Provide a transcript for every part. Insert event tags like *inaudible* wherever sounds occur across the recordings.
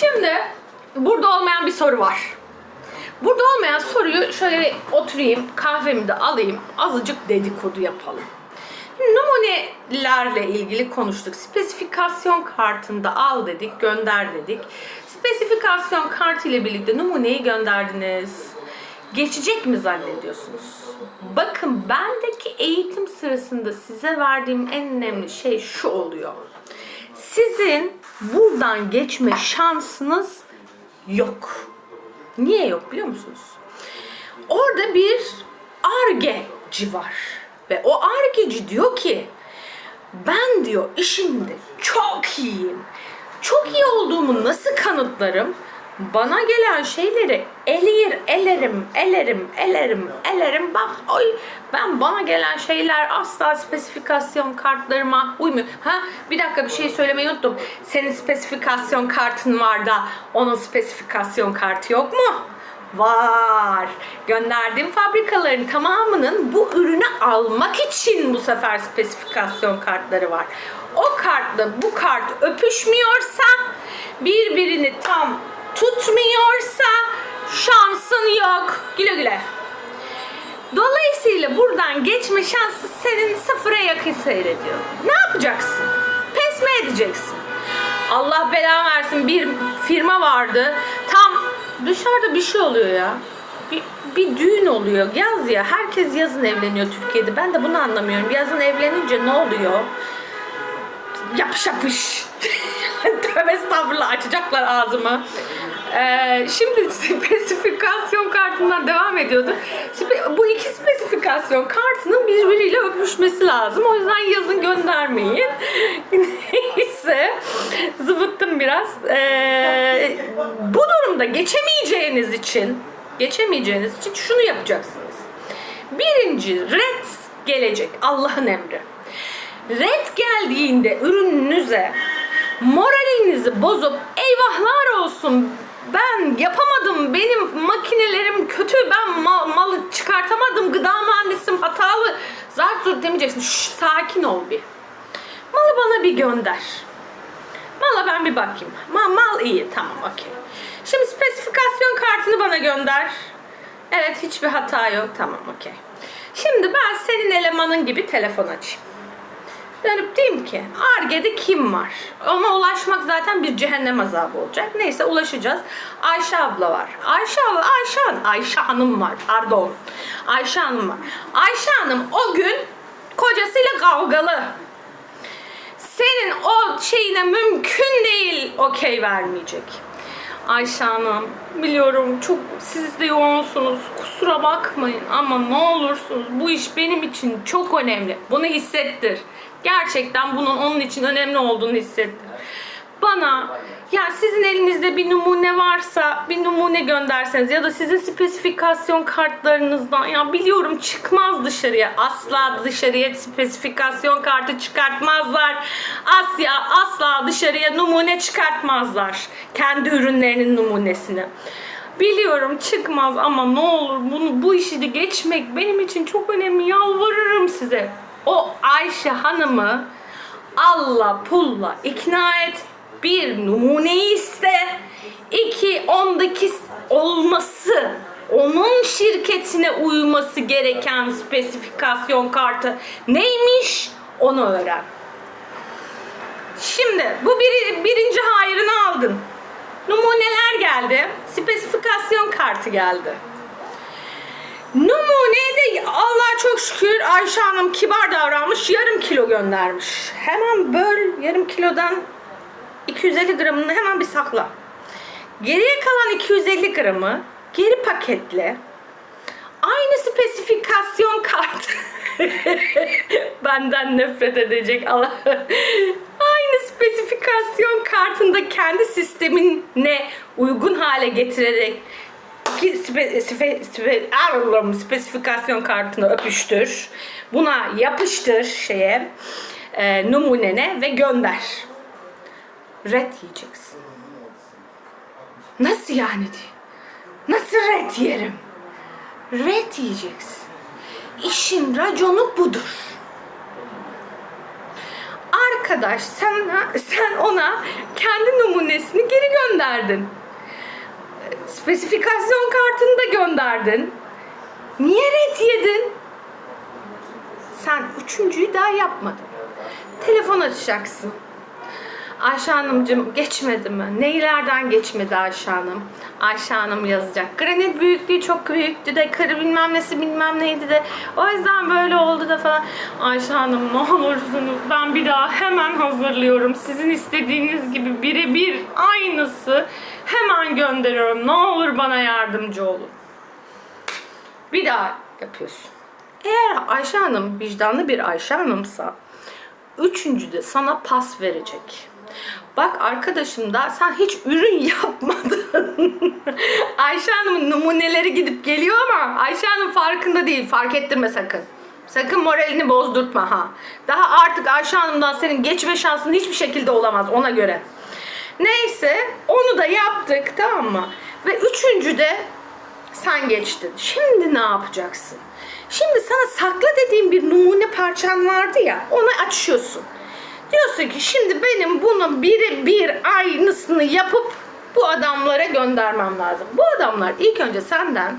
Şimdi burada olmayan bir soru var. Burada olmayan soruyu şöyle oturayım, kahvemi de alayım, azıcık dedikodu yapalım. Numunelerle ilgili konuştuk. Spesifikasyon kartında al dedik, gönder dedik. Spesifikasyon kartı ile birlikte numuneyi gönderdiniz. Geçecek mi zannediyorsunuz? Bakın bendeki eğitim sırasında size verdiğim en önemli şey şu oluyor. Sizin buradan geçme şansınız yok. Niye yok biliyor musunuz? Orada bir argeci var. Ve o argeci diyor ki ben diyor işimde çok iyiyim. Çok iyi olduğumu nasıl kanıtlarım? Bana gelen şeyleri eleyir, elerim, elerim, elerim, elerim. Bak oy ben bana gelen şeyler asla spesifikasyon kartlarıma uymuyor. Ha bir dakika bir şey söylemeyi unuttum. Senin spesifikasyon kartın var da onun spesifikasyon kartı yok mu? Var. Gönderdiğim fabrikaların tamamının bu ürünü almak için bu sefer spesifikasyon kartları var. O kartla bu kart öpüşmüyorsa, birbirini tam tutmuyorsa şansın yok. Güle güle. Dolayısıyla buradan geçme şansı senin sıfıra yakın seyrediyor. Ne yapacaksın? Pes mi edeceksin? Allah bela versin bir firma vardı. Tam dışarıda bir şey oluyor ya. Bir, bir düğün oluyor. Yaz ya. Herkes yazın evleniyor Türkiye'de. Ben de bunu anlamıyorum. Yazın evlenince ne oluyor? Yapış yapış. *laughs* Tövbe estağfurullah açacaklar ağzımı. Ee, şimdi *laughs* spesifikasyon kartından devam ediyorduk. Bu iki spesifikasyon kartının birbiriyle öpüşmesi lazım. O yüzden yazın göndermeyin. *laughs* Neyse. Zıvıttım biraz. Ee, bu durumda geçemeyeceğiniz için geçemeyeceğiniz için şunu yapacaksınız. Birinci red gelecek. Allah'ın emri. Red geldiğinde ürününüze moralinizi bozup eyvahlar olsun ben yapamadım. Benim makinelerim kötü. Ben ma- malı çıkartamadım. Gıda mühendisim hatalı. Zart zurt demeyeceksin. Şş, sakin ol bir. Malı bana bir gönder. Mala ben bir bakayım. Ma- mal iyi. Tamam okey. Şimdi spesifikasyon kartını bana gönder. Evet hiçbir hata yok. Tamam okey. Şimdi ben senin elemanın gibi telefon açayım Dönüp diyeyim ki Arge'de kim var? Ona ulaşmak zaten bir cehennem azabı olacak. Neyse ulaşacağız. Ayşe abla var. Ayşe abla, Ayşe Hanım, Ayşe Hanım var. Pardon. Ayşe Hanım var. Ayşe Hanım o gün kocasıyla kavgalı. Senin o şeyine mümkün değil okey vermeyecek. Ayşe Hanım biliyorum çok siz de yoğunsunuz kusura bakmayın ama ne olursunuz bu iş benim için çok önemli. Bunu hissettir. Gerçekten bunun onun için önemli olduğunu hissettir. Bana ya sizin elinizde bir numune varsa bir numune gönderseniz ya da sizin spesifikasyon kartlarınızdan ya biliyorum çıkmaz dışarıya asla dışarıya spesifikasyon kartı çıkartmazlar. Asya asla dışarıya numune çıkartmazlar. Kendi ürünlerinin numunesini. Biliyorum çıkmaz ama ne olur bunu bu işi de geçmek benim için çok önemli. Yalvarırım size. O Ayşe Hanım'ı Allah pulla ikna et. Bir numuneyi iste. İki ondaki olması onun şirketine uyması gereken spesifikasyon kartı neymiş onu öğren. Şimdi bu bir, birinci hayrını aldın. Numuneler geldi. Spesifikasyon kartı geldi. Numune de Allah çok şükür Ayşe Hanım kibar davranmış yarım kilo göndermiş. Hemen böl yarım kilodan 250 gramını hemen bir sakla. Geriye kalan 250 gramı geri paketle. Aynı spesifikasyon kartı. *laughs* Benden nefret edecek Allah. Aynı spesifikasyon kartında kendi sistemine uygun hale getirerek ki spe, spe, spe, Allah'ım, spesifikasyon kartını öpüştür. Buna yapıştır şeye e, numunene ve gönder. Red yiyeceksin. Nasıl yani diye. Nasıl red yerim? Red yiyeceksin. İşin raconu budur. Arkadaş sen, sen ona kendi numunesini geri gönder. gönderdin. Spesifikasyon kartını da gönderdin. Niye ret yedin? Sen üçüncüyü daha yapmadın. Telefon açacaksın. Ayşe Hanımcığım geçmedi mi? Neylerden geçmedi Ayşe Hanım? Ayşe Hanım yazacak. Granit büyüklüğü çok büyüktü de karı bilmem nesi bilmem neydi de o yüzden böyle oldu da falan. Ayşe Hanım ne olursunuz ben bir daha hemen hazırlıyorum. Sizin istediğiniz gibi birebir aynısı hemen gönderiyorum. Ne olur bana yardımcı olun. Bir daha yapıyorsun. Eğer Ayşe Hanım vicdanlı bir Ayşe Hanım'sa üçüncü de sana pas verecek. Bak arkadaşım da sen hiç ürün *laughs* yapmadın. Ayşe Hanım'ın numuneleri gidip geliyor ama Ayşe Hanım farkında değil. Fark ettirme sakın. Sakın moralini bozdurtma ha. Daha artık Ayşe Hanım'dan senin geçme şansın hiçbir şekilde olamaz ona göre. Neyse onu da yaptık tamam mı? Ve üçüncü de sen geçtin. Şimdi ne yapacaksın? Şimdi sana sakla dediğim bir numune parçan vardı ya onu açıyorsun. Diyorsun ki şimdi benim bunu bire bir aynısını yapıp bu adamlara göndermem lazım. Bu adamlar ilk önce senden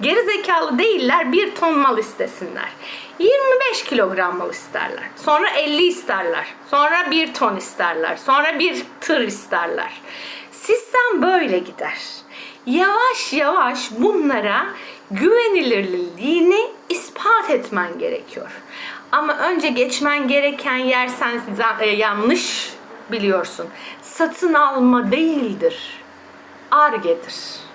geri zekalı değiller bir ton mal istesinler. 25 kilogram mal isterler. Sonra 50 isterler. Sonra bir ton isterler. Sonra bir tır isterler. Sistem böyle gider. Yavaş yavaş bunlara güvenilirliğini ispat etmen gerekiyor. Ama önce geçmen gereken yer sen e, yanlış biliyorsun. Satın alma değildir. Argedir.